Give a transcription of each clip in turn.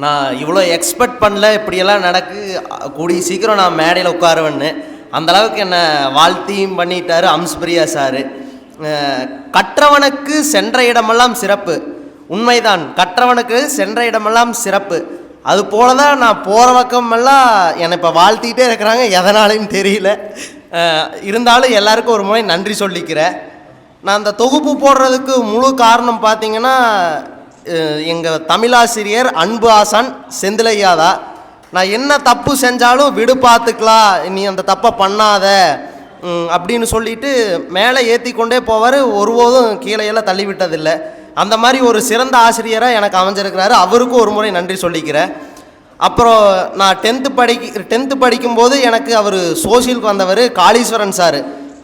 நான் இவ்வளோ எக்ஸ்பெக்ட் பண்ணல இப்படியெல்லாம் நடக்கு. கூடிய சீக்கிரம் நான் மேடையில் உட்காருவேன்னு. அந்தளவுக்கு என்னை வாழ்த்தியும் பண்ணிட்டாரு அம்ஸ்பிரியா சாரு. கற்றவனுக்கு சென்ற இடமெல்லாம் சிறப்பு. உண்மைதான் கற்றவனுக்கு சென்ற இடமெல்லாம் சிறப்பு. அது போல தான் நான் போகிற பக்கமெல்லாம் என்னை இப்போ வாழ்த்திக்கிட்டே இருக்கிறாங்க. எதனாலையும் தெரியல. இருந்தாலும் எல்லாருக்கும் ஒரு முறை நன்றி சொல்லிக்கிறேன். நான் அந்த தொகுப்பு போடுறதுக்கு முழு காரணம் பார்த்தீங்கன்னா எங்கள் தமிழாசிரியர் அன்பு ஆசான் செந்திலையாதா நான் என்ன தப்பு செஞ்சாலும் விடு பார்த்துக்கலாம் நீ அந்த தப்பை பண்ணாத அப்படின்னு சொல்லிட்டு மேலே ஏற்றி கொண்டே போவார். ஒருபோதும் கீழேயெல்லாம் தள்ளிவிட்டதில்லை அந்த மாதிரி ஒரு சிறந்த ஆசிரியராக எனக்கு அமைஞ்சிருக்கிறாரு. அவருக்கும் ஒரு முறை நன்றி சொல்லிக்கிறேன். அப்புறம் நான் டென்த்து படிக்க டென்த்து படிக்கும்போது எனக்கு அவர் சோசியலுக்கு வந்தவர் காளீஸ்வரன் சார்.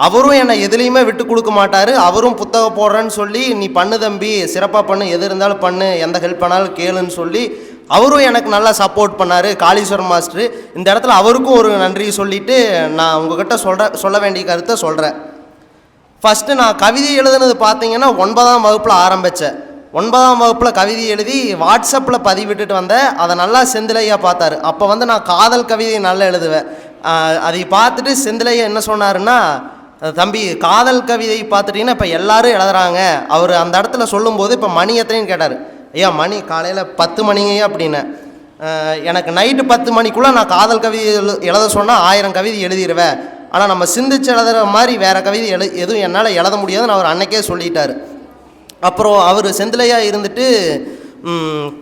அவரும் என்னை எதுலேயுமே விட்டு கொடுக்க மாட்டார். அவரும் புத்தகம் போடுறேன்னு சொல்லி நீ பண்ணு தம்பி சிறப்பாக பண்ணு எது இருந்தாலும் பண்ணு எந்த ஹெல்ப் பண்ணாலும் கேளுன்னு சொல்லி அவரும் எனக்கு நல்லா சப்போர்ட் பண்ணார். காளீஸ்வரன் மாஸ்டர் இந்த இடத்துல அவருக்கும் ஒரு நன்றி சொல்லிவிட்டு நான் உங்ககிட்ட சொல்கிற சொல்ல வேண்டிய கருத்தை சொல்கிறேன் ஃபஸ்ட்டு நான் கவிதை எழுதுனது பார்த்தீங்கன்னா ஒன்பதாம் வகுப்பில் ஆரம்பித்தேன் ஒன்பதாம் வகுப்பில் கவிதை எழுதி வாட்ஸ்அப்பில் பதிவிட்டுட்டு வந்தேன். அதை நல்லா செந்திலையாக பார்த்தாரு. அப்போ வந்து நான் காதல் கவிதை நல்லா எழுதுவேன். அதை பார்த்துட்டு செந்திலையா என்ன சொன்னாருன்னா தம்பி காதல் கவிதை பார்த்துட்டிங்கன்னா இப்போ எல்லாரும் எழுதுறாங்க. அவர் அந்த இடத்துல சொல்லும்போது இப்போ மணி எத்தனைன்னு கேட்டார். ஐயா மணி காலையில் பத்து மணிங்க அப்படின்னு. எனக்கு நைட்டு பத்து மணிக்குள்ளே நான் காதல் கவிதை எழு எழுத சொன்னால் ஆயிரம் கவிதை எழுதிடுவேன் ஆனால் நம்ம சிந்திச்சு எழுதுகிற மாதிரி வேறு கவிதை எழு எதுவும் என்னால் எழுத முடியாதுன்னு அவர் அன்னைக்கே சொல்லிட்டார். அப்புறம் அவர் செந்திலையாக இருந்துட்டு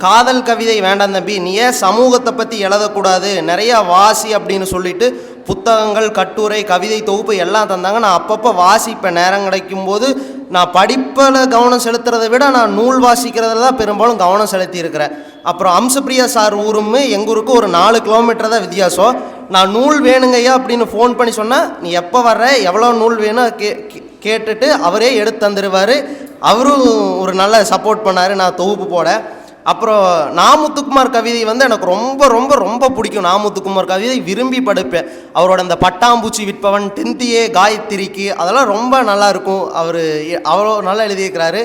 காதல் கவிதை வேண்டாம் தம்பி. நீ ஏன் சமூகத்தை பற்றி எழுதக்கூடாது? நிறையா வாசி அப்படின்னு சொல்லிட்டு புத்தகங்கள் கட்டுரை கவிதை தொகுப்பு எல்லாம் தந்தாங்க. நான் அப்பப்போ வாசிப்பேன் நேரம் கிடைக்கும் போது நான் படிப்பில் கவனம் செலுத்துறதை விட நான் நூல் வாசிக்கிறதுல தான் பெரும்பாலும் கவனம் செலுத்தியிருக்கிறேன். அப்புறம் அம்சப்பிரியா சார் ஊரும் எங்கள் ஊருக்கு ஒரு நாலு கிலோமீட்டர் தான் வித்தியாசம். நான் நூல் வேணுங்கய்யா அப்படின்னு ஃபோன் பண்ணி சொன்னால் நீ எப்போ வர்ற? எவ்வளோ நூல் வேணும் கே கே- கேட்டுட்டு அவரே எடுத்து தந்துடுவார் அவரும் ஒரு நல்ல சப்போர்ட் பண்ணார். நான் தொகுப்பு போட. அப்புறம் நாமுத்துக்குமார் கவிதை வந்து எனக்கு ரொம்ப ரொம்ப ரொம்ப பிடிக்கும். நாமுத்துக்குமார் கவிதை விரும்பி படிப்பேன். அவரோட அந்த பட்டாம்பூச்சி விற்பவன் டென்த்தியே காயத்திரிக்கு அதெல்லாம் ரொம்ப நல்லா இருக்கும். அவர் அவ்வளோ நல்லா எழுதியிருக்கிறாரு.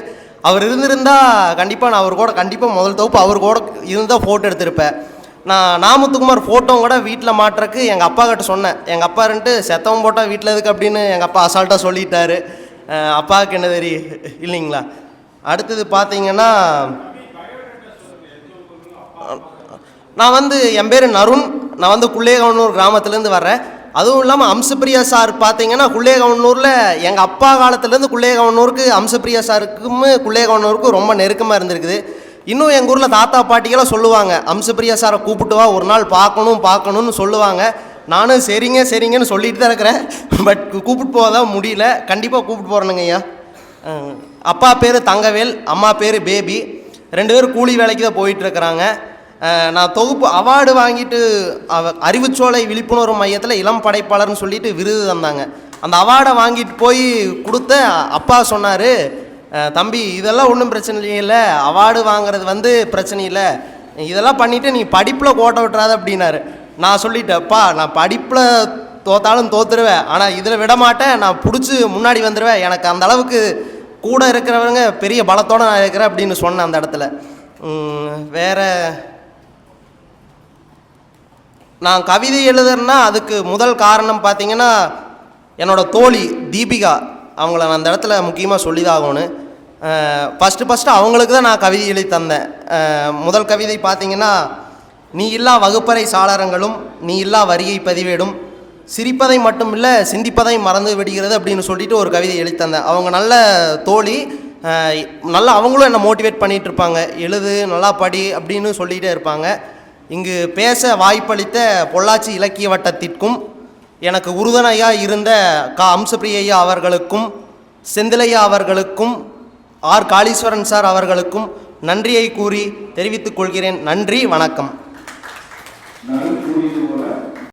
அவர் இருந்திருந்தா கண்டிப்பாக நான் அவர் கூட கண்டிப்பாக முதல் தொகுப்பு அவர் கூட இருந்தால் ஃபோட்டோ எடுத்திருப்பேன். நான் நாமுத்துக்குமார் ஃபோட்டோ கூட வீட்டில் மாட்டுறக்கு எங்கள் அப்பா கிட்ட சொன்னேன். எங்கள் அப்பா ரெண்டு செத்தவன் போட்டால் வீட்டில் இருக்கு அப்படின்னு எங்கள் அப்பா அசால்ட்டாக சொல்லிட்டாரு. அப்பாவுக்கு என்ன தெரியும் இல்லைங்களா? அடுத்தது பார்த்தீங்கன்னா நான் வந்து என் பேர் நருண். நான் வந்து குள்ளேகவனூர் கிராமத்துலேருந்து வர்றேன். அதுவும் இல்லாமல் அம்சப்பிரியா சார் பார்த்தீங்கன்னா குள்ளேகவனூரில் எங்கள் அப்பா காலத்துலேருந்து குள்ளேகவனூருக்கு அம்சப்பிரியா சாருக்கும் குள்ளேகவனூருக்கும் ரொம்ப நெருக்கமாக இருந்திருக்குது. இன்னும் எங்கள் ஊரில் தாத்தா பாட்டிகளாம் சொல்லுவாங்க அம்சப்பிரியா சாரை கூப்பிட்டு வா ஒரு நாள் பார்க்கணும் பார்க்கணும்னு சொல்லுவாங்க. நானும் சரிங்க சரிங்கன்னு சொல்லிட்டு தான் இருக்கிறேன். பட் கூப்பிட்டு போக தான் முடியல. கண்டிப்பாக கூப்பிட்டு போகிறேனுங்க ஐயா. அப்பா பேர் தங்கவேல் அம்மா பேர் பேபி. ரெண்டு பேரும் கூலி வேலைக்கு தான் போயிட்டுருக்குறாங்க நான் தொகுப்பு அவார்டு வாங்கிட்டு அவ அறிவுச்சோலை விழிப்புணர்வு மையத்தில் இளம் படைப்பாளர்னு சொல்லிட்டு விருது தந்தாங்க. அந்த அவார்டை வாங்கிட்டு போய் கொடுத்த அப்பா சொன்னார் தம்பி இதெல்லாம் ஒன்றும் பிரச்சனை இல்லை அவார்டு வாங்குறது வந்து பிரச்சனை இல்லை. இதெல்லாம் பண்ணிவிட்டு நீ படிப்பில் கோட்டை விட்டுறாத அப்படின்னாரு. நான் சொல்லிட்டேன்ப்பா நான் படிப்பில் தோத்தாலும் தோத்துருவேன். ஆனால் இதில் விட மாட்டேன். நான் பிடிச்சி முன்னாடி வந்துடுவேன் எனக்கு அந்த அளவுக்கு கூட இருக்கிறவங்க பெரிய பலத்தோடு நான் இருக்கிறேன் அப்படின்னு சொன்னேன் அந்த இடத்துல. வேறு வேற நான் கவிதை எழுதுறேன்னா அதுக்கு முதல் காரணம் பார்த்தீங்கன்னா என்னோட தோழி தீபிகா. அவங்கள நான் அந்த இடத்துல முக்கியமாக சொல்லி தான் ஆகணும் ஃபஸ்ட்டு ஃபஸ்ட்டு அவங்களுக்கு தான் நான் கவிதை எழுதி தந்தேன். முதல் கவிதை பார்த்தீங்கன்னா நீ இல்லா வகுப்பறை சாளரங்களும் நீ இல்லா வரியை பதிவேடும். சிரிப்பதை மட்டும் இல்லை சிந்திப்பதை மறந்து விடுகிறது அப்படின்னு சொல்லிட்டு ஒரு கவிதை எழுதி தந்தேன். அவங்க நல்ல தோழி. நல்லா அவங்களும் என்னை மோட்டிவேட் பண்ணிகிட்டு இருப்பாங்க. எழுது நல்லா படி அப்படின்னு சொல்லிகிட்டே இருப்பாங்க. இங்கு பேச வாய்ப்பளித்த பொள்ளாச்சி இலக்கிய வட்டத்திற்கும் எனக்கு உறுதுணையாக இருந்த கா. அம்சப்பிரியையா அவர்களுக்கும் செந்திலையா அவர்களுக்கும் ஆர். காளீஸ்வரன் சார் அவர்களுக்கும் நன்றியை கூறி தெரிவித்துக் கொள்கிறேன். நன்றி வணக்கம்.